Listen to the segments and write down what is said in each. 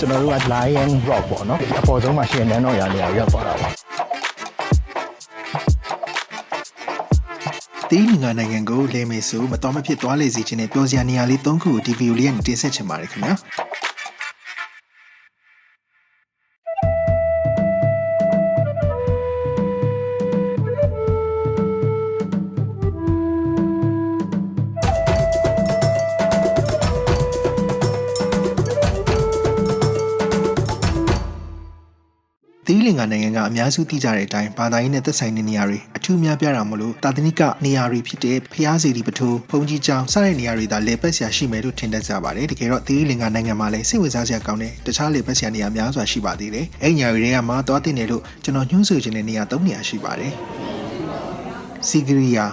ကျွန်တော်တို့က Lion Rock ပေါ့နော်အပေါ်ဆုံးမှာရှိတဲ့နန်းတော်ရာနေရာကိုရောက်သွားတာပါတီးလင်္ကာနိုင်ငံကိုလဲမယ်ဆိုမတော်မဖြစ်သွားလေစီခြင်းနဲ့ပြောစရာနေရာလေး၃ခုကိုဒီဗီဒီယိုလေးကနေတင်ဆက်ချင်ပါတယ်ခင်ဗျာ လင်္ကာနိုင်ငံကအများစုသိကြတဲ့အတိုင်းဘာသာရေးနဲ့သက်ဆိုင်တဲ့နေရာတွေအထူးများပြားတာမလို့တာသနိကနေရာတွေဖြစ်တဲ့ဖျားစီဒီပထိုးဘုံကြီးကျောင်းစတဲ့နေရာတွေသာလေပတ်ဆရာရှိမယ်လို့ထင်တတ်ကြပါတယ်တကယ်တော့တီးလင်္ကာနိုင်ငံမှာလည်းစိတ်ဝင်စားစရာကောင်းတဲ့တခြားလေပတ်ဆရာနေရာများစွာရှိပါသေးတယ်အဲ့ဒီနေရာတွေကမှသွားတင်တယ်လို့ကျွန်တော်ညွှန်းဆိုချင်တဲ့နေရာ၃နေရာရှိပါတယ်စီဂရီယာ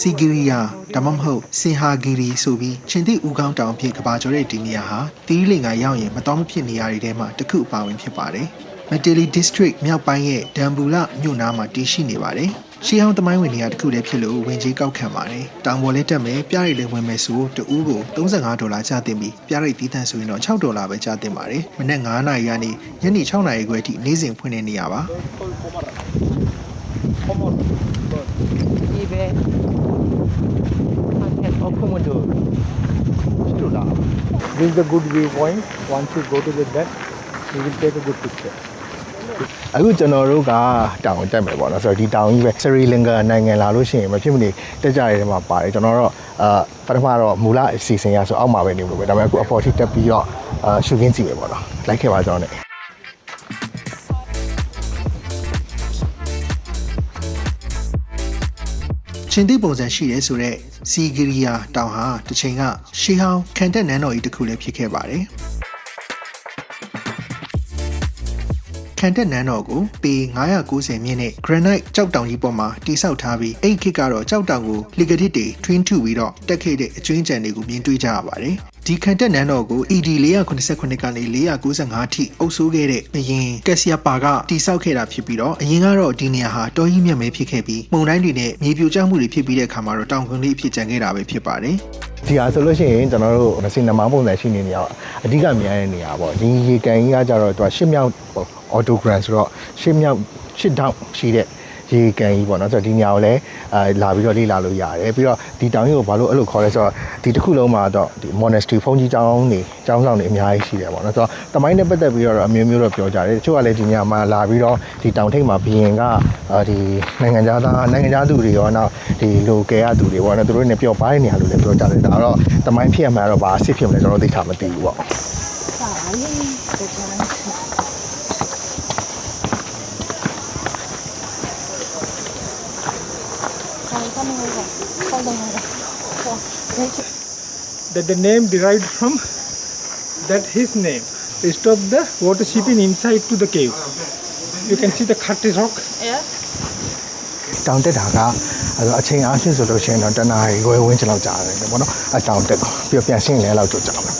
စီဂရီယာဒါမှမဟုတ်စင်ဟာဂီရီဆိုပြီးချင်းတိဦးကောင်းတောင်ဖြစ်ကဘာကျော်တဲ့ဒီနေရာဟာတီးလင်္ကာရောက်ရင်မတော်မဖြစ်နေရာတွေထဲမှာတစ်ခုအပါဝင်ဖြစ်ပါတယ် မတီလီ district မြောက်ပိုင်းရဲ့ဒန်ဘူလမြို့နားမှာတည်ရှိနေပါတယ်။ရှီဟောင်းသမိုင်းဝင်နေရာတစ်ခုတည်းဖြစ်လို့ဝင်ကြီးကောက်ခံပါတယ်။တောင်ပေါ်လဲတက်မယ်ပြရိတ်လဲဝင်မယ်ဆိုတူဦးကို35ဒေါ်လာကျသင့်ပြီးပြရိတ်သီးသန့်ဆိုရင်တော့6ဒေါ်လာပဲကျသင့်ပါတယ်။မနေ့9နာရီကနေညနေ6နာရီခွဲထိနေ့စဉ်ဖွင့်နေနေရပါ။ဒီပဲဟန်တက်အောက်ကွန်ဒို This is the good viewpoint. Once you go to the back, you will take a good picture. အခုကျွန်တော်တို့ကတောင်တက်မယ်ပေါ့နော်ဆိုတော့ဒီတောင်ကြီးပဲစရီလင်္ကာနိုင်ငံလာလို့ရှိရင်မဖြစ်မနေတက်ကြရတဲ့မှာပါတယ်ကျွန်တော်တော့အာပထမတော့မူလအစီအစဉ်ရဆိုအောက်မှာပဲနေလို့ပဲဒါပေမဲ့အခုအပေါ်ထိတက်ပြီးတော့အာရှုခင်းကြည့်ရပေါ့နော်လိုက်ခဲ့ပါကျွန်တော်နဲ့ချင်းတိပုံစံရှိရဲဆိုတော့စီဂရီယာတောင်ဟာတစ်ချိန်ကရှေးဟောင်းခံတက်နန်းတော်ကြီးတစ်ခုလည်းဖြစ်ခဲ့ပါတယ်။ ခံတက်နန်းတော်ကိုပေ990မြင့်နဲ့ granite ကြောက်တောင်ကြီးပေါ်မှာတိဆောက်ထားပြီးအဲ့ခေတ်ကတော့ကြောက်တောင်ကိုလီဂတစ်တွေထွင်းထုပြီးတော့တက်ခဲ့တဲ့အကျွင်းကြံတွေကိုမြင်တွေ့ကြရပါတယ်။ဒီခံတက်နန်းတော်ကို ED 489ကနေ495အထိအုပ်စိုးခဲ့တဲ့အရင်ကက်ဆီယာပါကတိဆောက်ခဲ့တာဖြစ်ပြီးတော့အရင်ကတော့ဒီနေရာဟာတောကြီးမြတ်မဲဖြစ်ခဲ့ပြီးမှုန်တိုင်းတွေနဲ့မြေပြိုကျမှုတွေဖြစ်ပြီးတဲ့အခါမှာတော့တောင်ကွန်းလေးအဖြစ်ကျန်ခဲ့တာပဲဖြစ်ပါတယ်။ဒီဟာဆိုလို့ရှိရင်ကျွန်တော်တို့မစင်နမောင်းပုံစံရှိနေနေရအဓိကမြင်ရတဲ့နေရာပေါ့ဒီရေကန်ကြီးကကြတော့သူကရှစ်မြောက် အော်တိုဂရန်ဆိုတော့ရှစ်မြောက်ရှစ်တောက်ရှိတဲ့ရေကန်ကြီးပေါ့နော်ဆိုတော့ဒီနေရာကိုလည်းအဲလာပြီးတော့လေ့လာလို့ရတယ်ပြီးတော့ဒီတောင်ကြီးကိုဘာလို့အဲ့လိုခေါ်လဲဆိုတော့ဒီတစ်ခုလုံးမှာတော့ဒီ monastery ဘုန်းကြီးကျောင်းနေကျောင်းဆောင်နေအများကြီးရှိတယ်ပေါ့နော်ဆိုတော့တမိုင်းနဲ့ပတ်သက်ပြီးတော့အမျိုးမျိုးတော့ပြောကြတယ်တချို့ကလည်းဒီနေရာမှာလာပြီးတော့ဒီတောင်ထိပ်မှာဘီရင်ကဒီနိုင်ငံသားနိုင်ငံသားသူတွေရောနောက်ဒီ local ကသူတွေပေါ့နော်သူတို့နဲ့ပျော်ပါးတဲ့နေရာလို့လည်းပြောကြတယ်ဒါတော့တမိုင်းဖြစ်ရမှာတော့ဘာအစ်ဖြစ်မလဲကျွန်တော်သိတာမသိဘူးပေါ့ That the name derived from that his name. They stop the water seeping inside to the cave. You can see the cut rock. တောင်တက်တာကအဲ့တော့အချိန်အားဖြင့်ဆိုလို့ရှိရင်တော့တနားရီခွဲဝင်းချင်လောက်ကြာတယ်ပေါ့နော်အတောင်တက်တော့ပြီးတော့ပြန်ဆင်းလဲလောက်တော့ကြာမယ်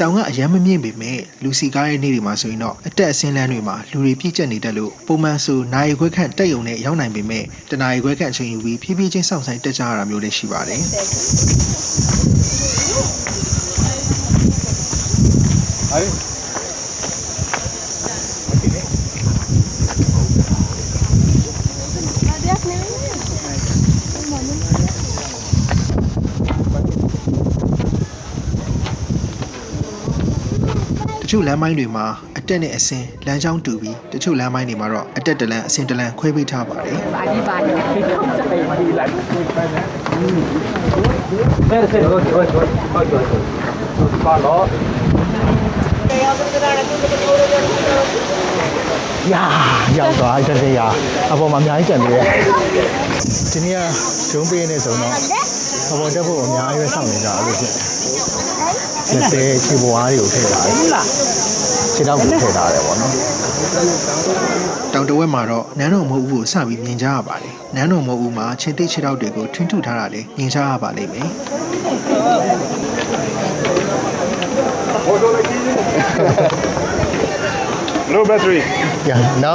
တောင်ကအရမ်းမမြင့်ပေမဲ့လူစီကားရဲ့နေ့တွေမှာဆိုရင်တော့အတက်အဆင်းလန်းတွေမှာလူတွေပြည့်ကျက်နေတတ်လို့ပုံမှန်ဆိုနိုင်ခွဲခန့်တက်ယုံနဲ့ရောက်နိုင်ပေမဲ့တနာရီခွဲခန့်အချိန်ယူပြီးဖြည်းဖြည်းချင်းစောင့်ဆိုင်တက်ကြရတာမျိုးလည်းရှိပါတယ်။။ ချို့လမ်းမိုင်းတွေမှာအတက်နဲ့အဆင်းလမ်းကြောင်းတူပြီးတချို့လမ်းမိုင်းတွေမှာတော့အတက်တစ်လမ်းအဆင်းတစ်လမ်းခွဲပေးထားပါတယ်ရာရောက်သွားတဲ့တဲ့ရာအပေါ်မှာအများကြီးကျန်သေးတယ်ဒီနေ့ကဂျုံးပေးနေဆိုတော့ အပေါ်တက်ဖို့အများကြီးပဲစောင့်နေကြလို့ဖြစ်တယ်တဲ့ခြေပွားတွေကိုထည့်ထားတယ်ခြေတော့ကိုထည့်ထားတယ်ပေါ့နော်။တောင်တဝက်မှာတော့နန်းတော်မဟုတ်ဘူးကိုစပြီးမြင်ကြရပါတယ်။နန်းတော်မဟုတ်ဘူးမှာချင်းသိခြေထောက်တွေကိုထွန်းထုထားတာလည်းမြင်ကြရပါလိမ့်မယ်။ No battery. Yeah, no.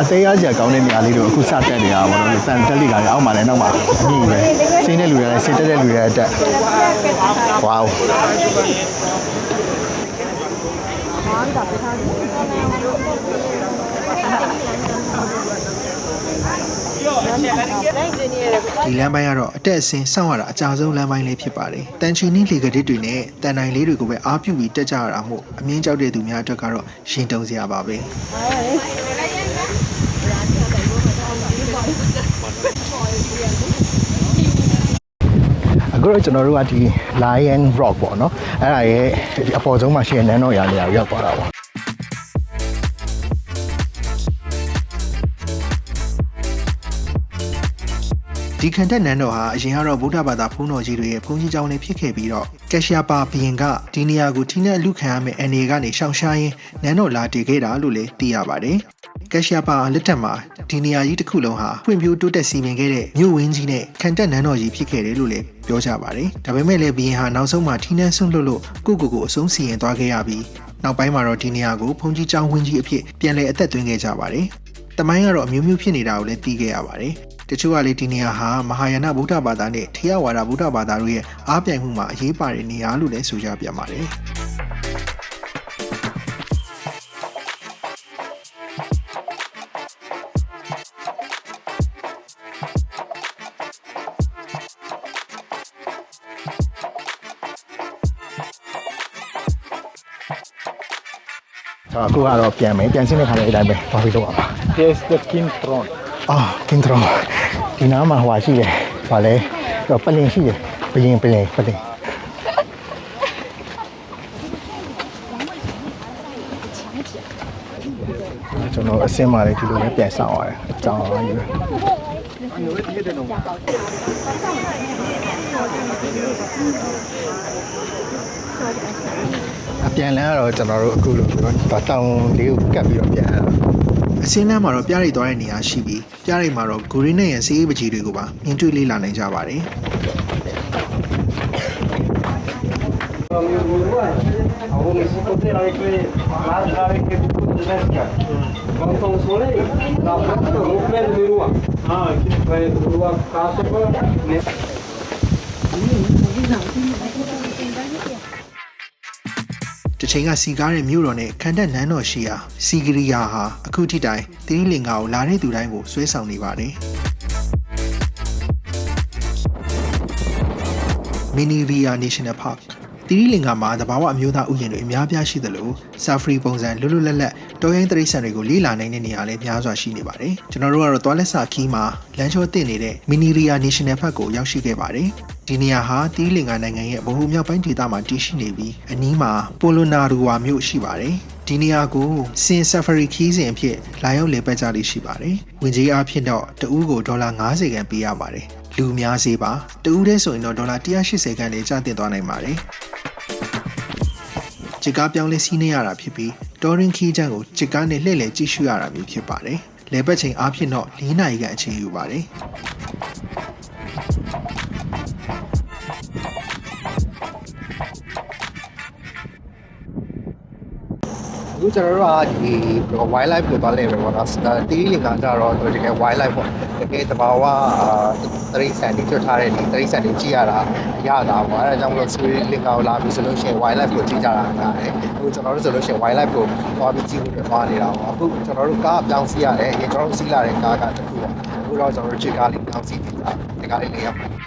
အသေးအားကြီးကောင်းတဲ့နေရာလေးတို့အခုစတက်နေတာပေါ့နော်။စံတက်လိကလည်းအောက်မှာလည်းနောက်မှာအမြင့်ပဲ။စိမ့်တဲ့လူတွေလည်းစိတ်တက်တဲ့လူတွေလည်းတက်။ Wow. ဒီလမ်းပိုင်းကတော့အတက်အဆင်းစောင့်ရတာအကြဆုံးလမ်းပိုင်းလေးဖြစ်ပါတယ်။တန်ချီနီလေကဒစ်တွေနဲ့တန်တိုင်းလေးတွေကိုပဲအားပြုပြီးတက်ကြရတာမို့အမြင့်ကြောက်တဲ့သူများအတွက်ကတော့ရှင်တုံစရာပါပဲ။အခုတော့ကျွန်တော်တို့ကဒီ Lion Rock ပေါ့နော်အဲ့ဒါရဲ့ဒီအပေါ်ဆုံးမှာရှိတဲ့နန်းတော်ရာနေရာကိုရောက်သွားတာပေါ့ ဒီခန္ဓာနန်းတော်ဟာအရင်ကတော့ဗုဒ္ဓဘာသာဘုန်းတော်ကြီးတွေရဲ့ဘုန်းကြီးကျောင်းလေးဖြစ်ခဲ့ပြီးတော့ကက်ရှယာပါဘုရင်ကဒီနေရာကိုထိနဲ့လူခံရမယ့်အနေကနေရှောင်ရှားရင်းနန်းတော်လာတည်ခဲ့တာလို့လည်းသိရပါတယ်။ကက်ရှယာပါလက်ထက်မှာဒီနေရာကြီးတစ်ခုလုံးဟာဖွံ့ဖြိုးတိုးတက်စီမံခဲ့တဲ့မြို့ဝင်းကြီးနဲ့ခန္ဓာနန်းတော်ကြီးဖြစ်ခဲ့တယ်လို့လည်းပြောကြပါတယ်။ဒါပေမဲ့လည်းဘုရင်ဟာနောက်ဆုံးမှာထိနဲ့ဆွန့်လွတ်လို့ကိုယ့်ကိုယ်ကိုအဆုံးစီရင်သွားခဲ့ရပြီးနောက်ပိုင်းမှာတော့ဒီနေရာကိုဘုန်းကြီးကျောင်းဝင်းကြီးအဖြစ်ပြန်လည်အသက်သွင်းခဲ့ကြပါတယ်။တမိုင်းကတော့အမျိုးမျိုးဖြစ်နေတာကိုလည်းသိခဲ့ရပါတယ်။ တချို့ကလေဒီနေရာဟာမဟာယာနဗုဒ္ဓဘာသာနဲ့ထေရဝါဒဗုဒ္ဓဘာသာတို့ရဲ့အားပြိုင်မှုမှာအရေးပါတဲ့နေရာလို့လည်းဆိုကြပြန်ပါတယ်။ဆိုတော့အခုကတော့ပြန်မယ်ပြန်ဆင်းတဲ့ခါလေးအတိုင်းပဲသွားပြီးတော့ပါ Here's the king throne. အာကင်ထရော ဒီနားမှာဟွာရှိတယ်ဟွာလဲတော့ပလင်ရှိတယ်ပရင်ပလင်ပလင်ကျွန်တော်အစင်းမာလေးဒီလိုပဲပြန်ဆောင်ရတယ်အကြောင်းအရင်းအပြန်လန်းကတော့ကျွန်တော်တို့အခုလိုပြောတော့တောင်လေးကိုကတ်ပြီးတော့ပြန်ရတာ အစင်းလမ်းမှာတော့ပြားရိတ်သွားတဲ့နေရာရှိပြီးပြားရိတ်မှာတော့ဂူရင်းနဲ့ရန်စီးအေးပကြီးတွေကိုပါမြင်တွေ့လေ့လာနိုင်ကြပါတယ် Quanto တစ်ချိန်ကစီကားတဲ့မြို့တော်နဲ့ခန္ဓာနန်းတော်ရှိရာစီဂရီယာဟာအခုထိတိုင်သီရိလင်္ကာကိုလာတဲ့သူတိုင်းကိုဆွဲဆောင်နေပါတယ်မီနီရီယာ National Park သီရိလင်္ကာမှာသဘာဝအမျိုးသားဥယျာဉ်တွေအများပြားရှိသလိုဆာဖရီပုံစံလွတ်လွတ်လပ်လပ်တောရိုင်းတရိတ်ဆန်တွေကိုလေ့လာနိုင်တဲ့နေရာလည်းများစွာရှိနေပါတယ်ကျွန်တော်တို့ကတော့သွားလက်စာခီးမှာလမ်းချောတင်နေတဲ့မီနီရီယာ National Park ကိုရောက်ရှိခဲ့ပါတယ် ဒီနေရာဟာသီရိလင်္ကာနိုင်ငံရဲ့ဗဟိုမြောက်ပိုင်းဒေသမှာတည်ရှိနေပြီးအနီးမှာပိုလိုနာရူဝါမြို့ရှိပါတယ်ဒီနေရာကိုစင်ဆာဖရီခီးစဉ်အဖြစ်လာရောက်လည်ပတ်ကြလိမ့်ရှိပါတယ်။ဝင်ကြီးအားဖြင့်တော့တဦးကိုဒေါ်လာ90ခန့်ပေးရပါတယ်။လူများစေးပါတဦးတည်းဆိုရင်တော့ဒေါ်လာ180ခန့်လေးကျတင်သွားနိုင်ပါတယ်။ဂျစ်ကားပြောင်းလဲစီးနေရတာဖြစ်ပြီးတော်ရင်ခီးချမ်းကိုဂျစ်ကားနဲ့လှည့်လည်ကြည့်ရှုရတာမျိုးဖြစ်ပါတယ်။လည်ပတ်ချိန်အားဖြင့်တော့၄နာရီခန့်အချိန်ယူပါတယ်။ အခုကျွန်တော်တို့ကဒီ wildlife ကိုသွားလဲပဲပေါ့နော်တီးလင်ကကြတော့တကယ် wildlife ပေါ့တကယ်တဘာဝတရိတ်ဆန်တွေကျွတ်ထားတဲ့ဒီတရိတ်ဆန်တွေကြည့်ရတာအရသာပေါ့အဲဒါကြောင့်မလို့ဆွေးလင်ကောင်လာပြီဆိုလို့ရှိရင် wildlife ကိုကြည့်ကြတာများတယ်အခုကျွန်တော်တို့ဆိုလို့ရှိရင် wildlife ကိုသွားပြီးကြည့်လို့သွားနေတာပေါ့အခုကျွန်တော်တို့ကားပြောင်းစီးရတယ်အရင်ကျွန်တော်တို့စီးလာတဲ့ကားကတခုပေါ့အခုတော့ကျွန်တော်တို့ခြေကားလေးပြောင်းစီးနေတာဒီကားလေးလေးရောက်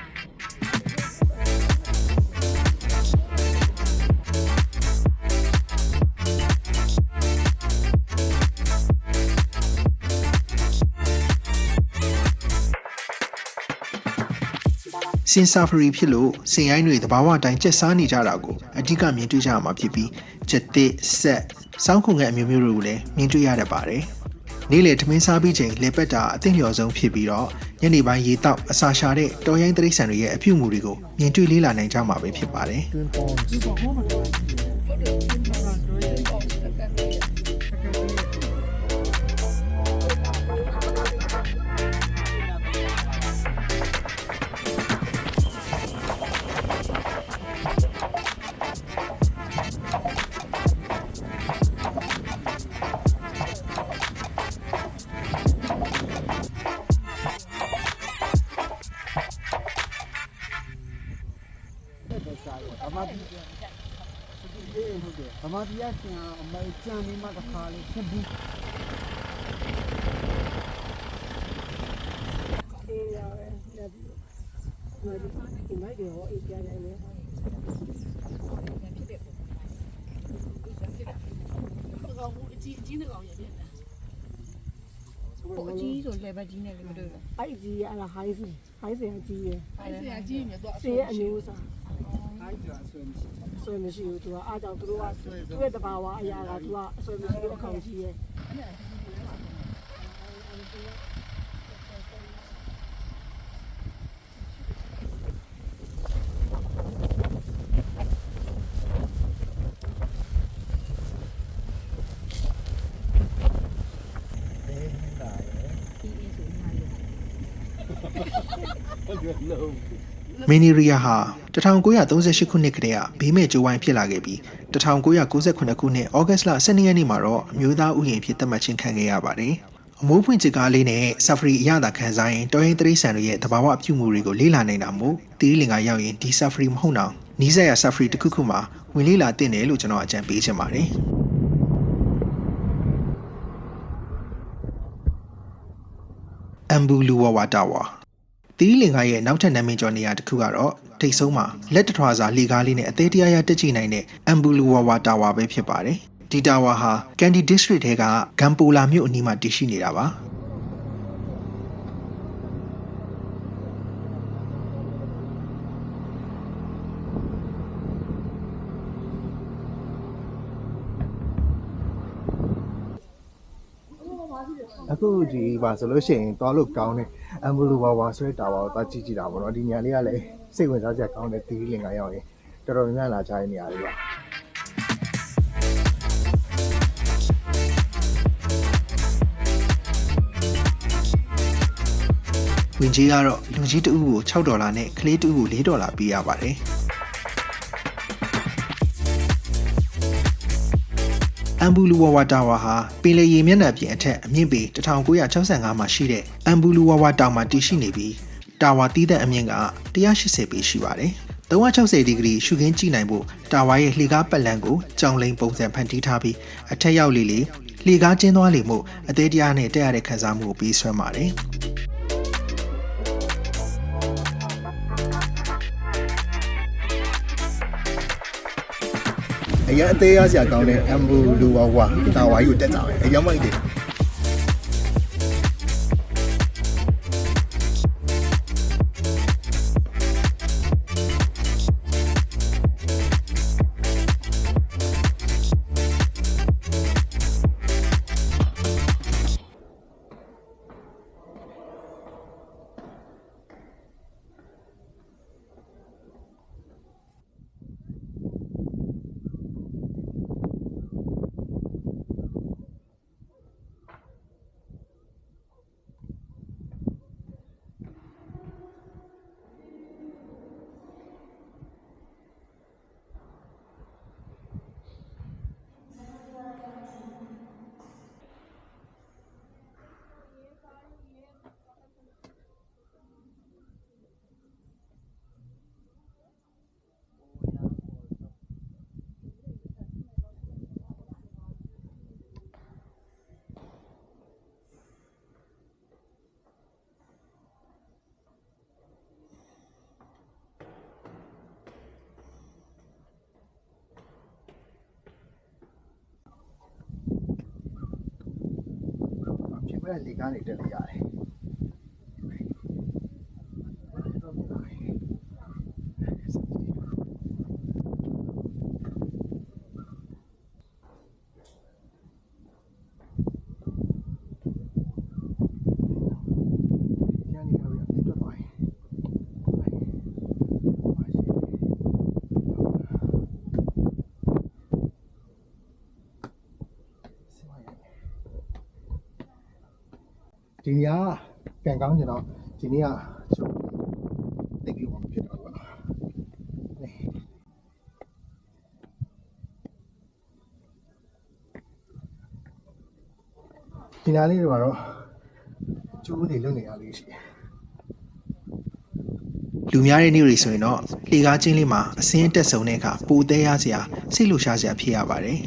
စင်ဆာဖရီဖြစ်လို့စင်ရိုင်းတွေတဘာဝအတိုင်းကျက်စားနေကြတာကိုအဓိကမြင်တွေ့ကြရမှာဖြစ်ပြီးချက်တစ်ဆက်စောင်းခုံငယ်အမျိုးမျိုးတွေကိုလည်းမြင်တွေ့ရတတ်ပါတယ်။နေ့လေထမင်းစားပြီးချိန်လေပက်တာအသင့်လျော်ဆုံးဖြစ်ပြီးတော့ညနေပိုင်းရေတောက်အစာရှာတဲ့တော်ရိုင်းတရိတ်ဆန်တွေရဲ့အပြုအမူတွေကိုမြင်တွေ့လေးလာနိုင်ကြမှာပဲဖြစ်ပါတယ်။ မာပြည်ကဆင်အမေကြံနေမှတစ်ခါလေးဖြစ်ဘူးအေးရပဲလက်ပြီးတော့ဒီမိုက်တွေဟောအေးကြတယ်လေကောင်ဘူးအကြီးအကြီးတဲ့ကောင်ရပြည့်တယ်ဟိုအကြီးဆိုလေဘက်ကြီးနဲ့လည်းမတွေ့ဘူးအဲ့ဒီကြီးကအဲ့ဒါ high စင် high စင်အကြီးရယ်အဲ့ဒါအကြီးမြတ်တော့စေးအမျိုးအစား high ဆိုတာဆွဲမရှိ ဘူးဆွဲမရှိဘူးသူကအားကြောင့်သူတို့ကသူ့ရဲ့တဘာဝအရာကသူကအဆွဲမရှိဘူးအကောင်ကြီးရယ်မီနီရီယာဟာ 1938ခုနှစ်ကတည်းကဘေးမဲ့ကြိုးဝိုင်းဖြစ်လာခဲ့ပြီး1998ခုနှစ်ဩဂတ်လ12ရက်နေ့မှာတော့အမျိုးသားဥယျာဉ်ဖြစ်သတ်မှတ်ခြင်းခံခဲ့ရပါတယ်။အမိုးဖွင့်ချစ်ကားလေးနဲ့ဆာဖရီအရသာခံစားရင်တော်ရင်တရိษံတွေရဲ့တဘာဝအပြုမှုတွေကိုလေ့လာနေတာမို့တီးလင်ကရောက်ရင်ဒီဆာဖရီမဟုတ်တော့နီးစပ်ရဆာဖရီတစ်ခုခုမှာဝင်လေ့လာတင်တယ်လို့ကျွန်တော်အကြံပေးချင်ပါတယ်။အမ်ဘူလူဝဝတာဝါ တီးလင်ကရဲ့နောက်ထပ်နာမည်ကျော်နေရာတစ်ခုကတော့ထိတ်ဆုံးမှာလက်တထွာစာလေကားလေးနဲ့အသေးတရားရတက်ကြည့်နိုင်တဲ့အမ်ဘူလူဝဝတာဝါပဲဖြစ်ပါတယ်ဒီတာဝါဟာကန်ဒီ district ထဲကဂမ်ပူလာမြို့အနီးမှာတည်ရှိနေတာပါအခုဒီပါဆိုလို့ရှိရင်သွားလို့ကောင်းတဲ့အ မ်ဘူလူဝါဝါဆိုတဲ့တာဝါကိုသွားကြည့်ကြည့်တာပေါ့နော်ဒီညလေးကလည်းစိတ်ဝင်စားစရာကောင်းတဲ့တီးလင်ကရောက်ရင်တော်တော်များများလာကြတဲ့နေရာလေးပါဝင်ကြီးကတော့လူကြီးတဦးကို6ဒေါ်လာနဲ့ကလေးတဦးကို4ဒေါ်လာပေးရပါတယ် အမ်ဘူလူဝဝတာဝါဟာပင်လယ်ရေမျက်နှာပြင်အထက်အမြင့်ပေ1965မှာရှိတဲ့အမ်ဘူလူဝဝတောင်မှာတည်ရှိနေပြီးတာဝါတီးတဲ့အမြင့်က180ပေရှိပါတယ်360ဒီဂရီရှုခင်းကြည့်နိုင်ဖို့တာဝါရဲ့လှေကားပတ်လမ်းကိုကြောင်လိန်ပုံစံဖန်တီးထားပြီးအထက်ရောက်လေလေလှေကားကျင်းသွားလေမှုအသေးတရားနဲ့တက်ရတဲ့ခံစားမှုကိုပေးဆွမ်းပါတယ် အရင်အသေးရစရာကောင်းတဲ့အမ်ဘူလူဝါဝါတာဝါကြီးကိုတက်ကြတယ်အရင်မိုက်တယ် ဖြစ်မဲ့လေကားနေတက်လိုက်ရတယ်ညနေခါပြီးပြတ်သွားရင် ဒီညကကန်ကောင်းကြတော့ဒီနေ့ကကျွန်တော်တိတ်ပြီးမှဖြစ်တော့ပါဒီနားလေးတွေမှာတော့ကျိုးနေလွတ်နေရလေးရှိတယ်လူများတဲ့နေ့တွေဆိုရင်တော့လေကားချင်းလေးမှာအစင်းအတက်ဆုံးတဲ့အခါပိုသေးရစရာစိတ်လှရှားစရာဖြစ်ရပါတယ်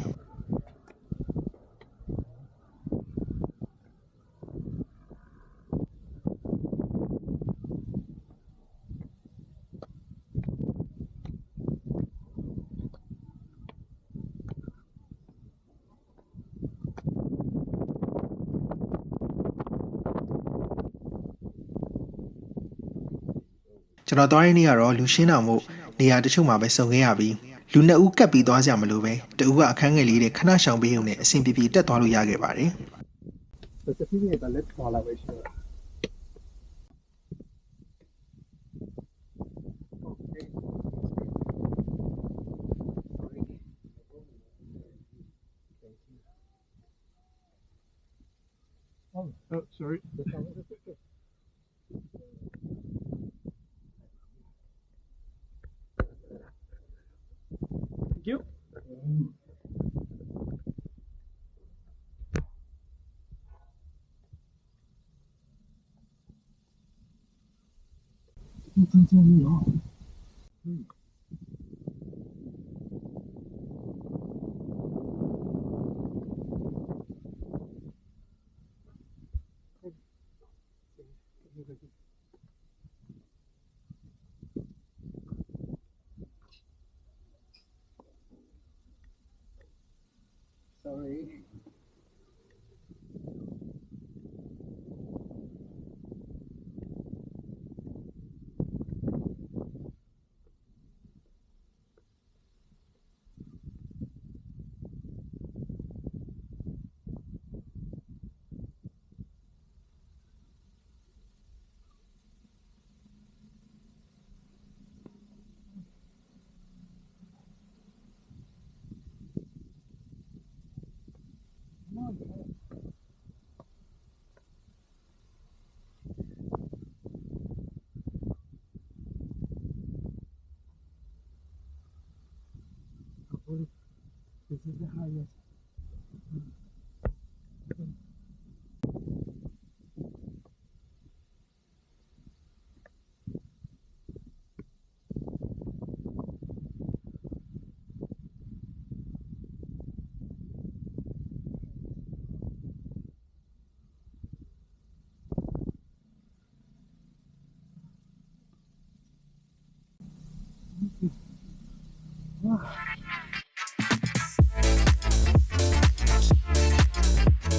ကျွန်တော်သွားရင်းနေ့ကတော့လူရှင်းတော်မှုနေရာတချို့မှာပဲစုံခဲ့ရပြီးလူနှစ်ဦးကပ်ပြီးသွားကြမလို့ပဲတဦးကအခန်းငယ်လေးတွေခဏရှောင်ပေးုံနဲ့အဆင်ပြေပြေတက်သွားလို့ရခဲ့ပါတယ် Specifically, the left wall away. Oh, oh, sorry. You. Sorry. This is the highest.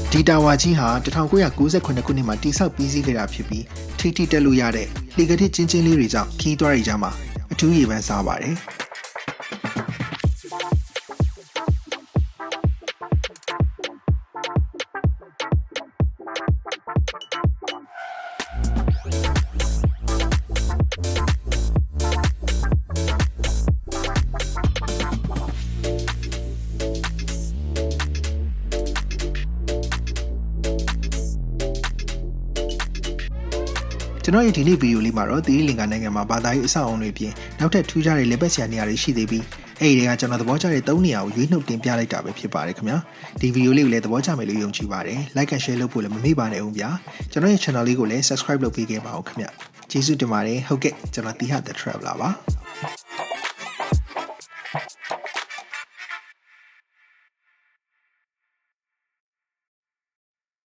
။ ဒီတာဝါကြီးဟာ1998ခုနှစ်မှာတိစောက်ပြီးစီးခဲ့တာဖြစ်ပြီးထိထိတက်လို့ရတဲ့လေကတိချင်းချင်းလေးတွေကြောင့်ခီးသွားရကြမှာအထူးရေပန်းစားပါတယ်။။ ကျွန်တော်ရဲ့ဒီနေ့ဗီဒီယိုလေးမှာတော့သီရိလင်္ကာနိုင်ငံမှာဘာသာရေးအဆောက်အအုံတွေပြင်နောက်ထပ်ထူးခြားတဲ့လက်ပတ်ဆရာနေရာတွေရှိသေးပြီးအဲ့ဒီတွေကကျွန်တော်သဘောကျတဲ့၃နေရာကိုရွေးနှုတ်တင်ပြလိုက်တာပဲဖြစ်ပါတယ်ခင်ဗျာ။ဒီဗီဒီယိုလေးကိုလည်းသဘောကျမယ်လို့ယုံကြည်ပါတယ်။ Like and Share လုပ်ဖို့လည်းမမေ့ပါနဲ့ဦးဗျာ။ကျွန်တော်ရဲ့ channel လေးကိုလည်း Subscribe လုပ်ပေးခဲ့ပါဦးခင်ဗျာ။ကျေးဇူးတင်ပါတယ်။ဟုတ်ကဲ့ကျွန်တော်တီဟာ The Traveler ပါ။